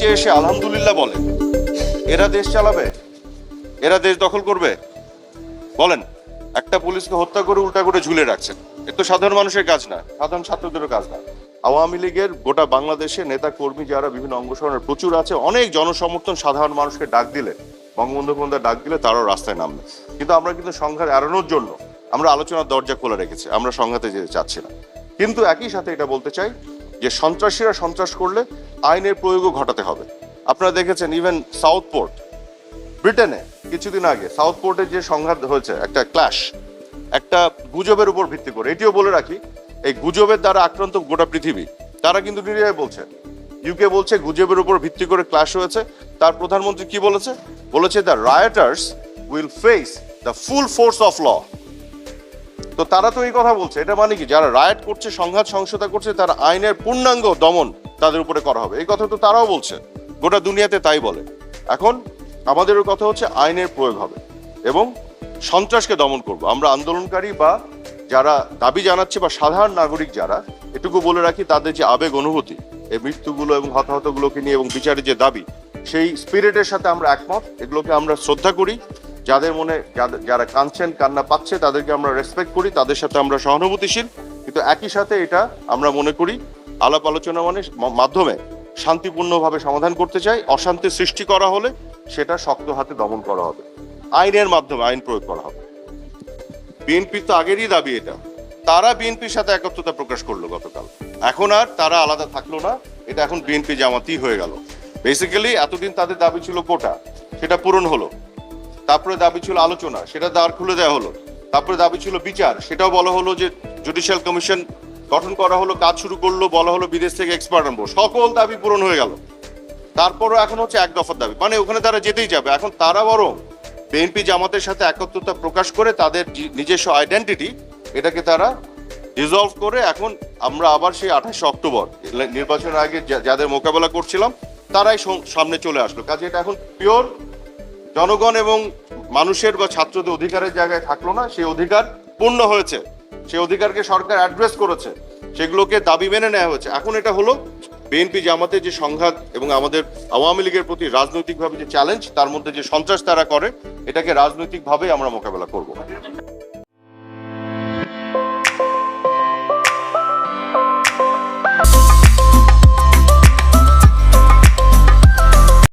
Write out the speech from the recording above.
মঞ্চে এসে আলহামদুলিল্লাহ বলে, এরা দেশ চালাবে, এরা দেশ দখল করবে? বলেন, একটা পুলিশকে হত্যা করে উল্টা করে ঝুলে রাখছেন। এ তো সাধারণ মানুষের কাজ না, সাধারণ ছাত্রদেরও কাজ না। আওয়ামী লীগের গোটা বাংলাদেশে নেতা কর্মী যারা বিভিন্ন অঙ্গসরণের প্রচুর আছে, অনেক জনসমর্থন সাধারণ মানুষকে ডাক দিলে, বঙ্গবন্ধু বন্ধু ডাক দিলে তারাও রাস্তায় নামবে। কিন্তু আমরা কিন্তু সংঘাত এড়ানোর জন্য আমরা আলোচনার দরজা খোলা রেখেছি, আমরা সংঘাতে যেতে চাচ্ছি না। কিন্তু একই সাথে এটা বলতে চাই যে সন্ত্রাসীরা সন্ত্রাস করলে আইনের প্রয়োগও ঘটাতে হবে। আপনারা দেখেছেন ইভেন সাউথ পোর্ট ব্রিটেনে কিছুদিন আগে সাউথ পোর্টে যে সংঘাত হয়েছে, একটা ক্ল্যাশ একটা গুজবের উপর ভিত্তি করে, এটিও বলে রাখি, এই গুজবের দ্বারা আক্রান্ত গোটা পৃথিবী, তারা কিন্তু নিরিয়ায় বলছে। ইউকে বলছে গুজবের উপর ভিত্তি করে ক্ল্যাশ হয়েছে, তার প্রধানমন্ত্রী কি বলেছে? বলেছে the Reuters will face the full force of law তো তারা তো এই কথা বলছে। এটা মানে কি? যারা রায়ট করছে, সংঘাত সংসদা করছে, তারা আইনের পূর্ণাঙ্গ দমন তাদের উপরে করা হবে। এই কথা তো তারাও বলছে। গোটা দুনিয়াতে তাই বলে। এখন আমাদেরও কথা হচ্ছে আইনের প্রয়োগ হবে এবং সন্ত্রাসকে দমন করব। আমরা আন্দোলনকারী বা যারা দাবি জানাচ্ছে বা সাধারণ নাগরিক যারা, এটুকু বলে রাখি, তাদের যে আবেগ অনুভূতি, এই মৃত্যুগুলো এবং হতাহতগুলোকে নিয়ে এবং বিচারের যে দাবি, সেই স্পিরিটের সাথে আমরা একমত। এগুলোকে আমরা শ্রদ্ধা করি। যাদের মনে যারা কাঁদছেন, কান্না পাচ্ছে, তাদেরকে আমরা রেসপেক্ট করি, তাদের সাথে আমরা সহানুভূতিশীল। কিন্তু একই সাথে এটা আমরা মনে করি, আলাপ আলোচনা মানে মাধ্যমে শান্তিপূর্ণভাবে সমাধান করতে চাই, অশান্তি সৃষ্টি করা হলে সেটা শক্ত হাতে দমন করা হবে। আইনের মাধ্যমে আইন প্রয়োগ করা হবে। বিএনপির তো আগেরই দাবি এটা। তারা বিএনপির সাথে একত্রতা প্রকাশ করল গতকাল। এখন আর তারা আলাদা থাকল না, এটা এখন বিএনপি জামাতি হয়ে গেল। বেসিক্যালি এতদিন তাদের দাবি ছিল কোটা, সেটা পূরণ হলো। তারপরে দাবি ছিল আলোচনা, সেটা দ্বার খুলে দেওয়া হলো। তারপরে দাবি ছিল বিচার, সেটাও বলা হলো যে জুডিশিয়াল কমিশন গঠন করা হলো, কাজ শুরু করল, বলা হলো বিদেশ থেকে এক্সপার্ট আনব। সকল দাবি পূরণ হয়ে গেল। তারপরও এখন হচ্ছে এক দফার দাবি। মানে ওখানে তারা যেতেই যাবে। এখন তারা বরং বিএনপি জামাতের সাথে একত্রতা প্রকাশ করে তাদের নিজস্ব আইডেন্টিটি এটাকে তারা রিজলভ করে এখন আমরা আবার সেই আঠাশে অক্টোবর নির্বাচনের আগে যাদের মোকাবেলা করছিলাম, তারাই সামনে চলে আসলো। কাজে এটা এখন পিওর জনগণ এবং মানুষের বা ছাত্রদের অধিকারের জায়গায় থাকল না, সেই অধিকার পূর্ণ হয়েছে। সেই অধিকারকে সরকার অ্যাড্রেস করেছে, সেগুলোকে দাবি মেনে নেওয়া হয়েছে। এখন এটা হলো বিএনপি জামাতে যে সংঘাত এবং আমাদের আওয়ামী লীগের প্রতি রাজনৈতিকভাবে যে চ্যালেঞ্জ তার মধ্যে যে সন্ত্রাস তারা করে, এটাকে রাজনৈতিকভাবে আমরা মোকাবেলা করব।